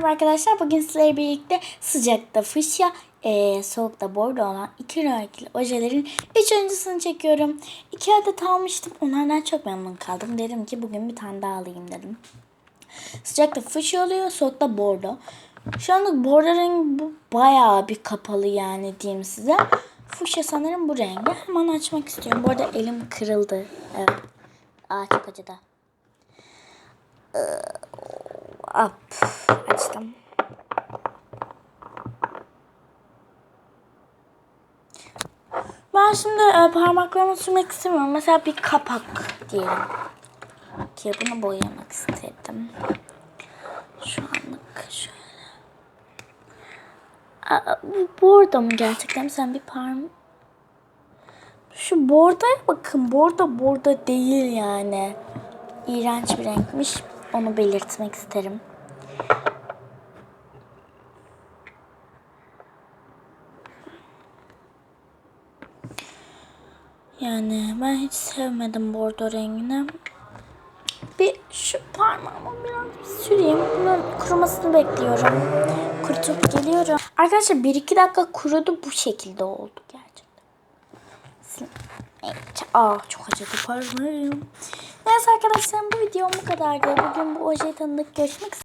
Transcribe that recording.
Merhaba arkadaşlar. Bugün sizlerle birlikte sıcakta fışya, eee, soğukta bordo olan iki renkli ojelerin üçüncüsünü çekiyorum. İki adet almıştım. Onlardan çok memnun kaldım. Dedim ki bugün bir tane daha alayım dedim. Sıcakta fışya oluyor, soğukta bordo. Şu anda bordo rengi bayağı bir kapalı yani diyeyim size. Fuşya sanırım bu rengi. Hemen açmak istiyorum. Bu arada elim kırıldı. Evet. Aa çok acıdı. Up. Açtım. Ben şimdi e, parmaklarımı sürmek istemiyorum. Mesela bir kapak diyelim. Ki bunu boyamak istedim. Şu anlık şöyle. Aa, bu bordo mu gerçekten? Sen bir parmak... Şu bordoya bakın. Bordo bordo değil yani. İğrenç bir renkmiş. Onu belirtmek isterim. Yani ben hiç sevmedim bordo rengini. Bir şu parmağımı biraz süreyim. Bunun kurumasını bekliyorum. Kurutup geliyorum. Arkadaşlar 1-2 dakika kurudu bu şekilde oldu gerçekten. Aa çok acıdı parmağım. Neyse arkadaşlar bu videom bu kadardı. Bugün bu ojeyi tanıdık görüşmek üzere.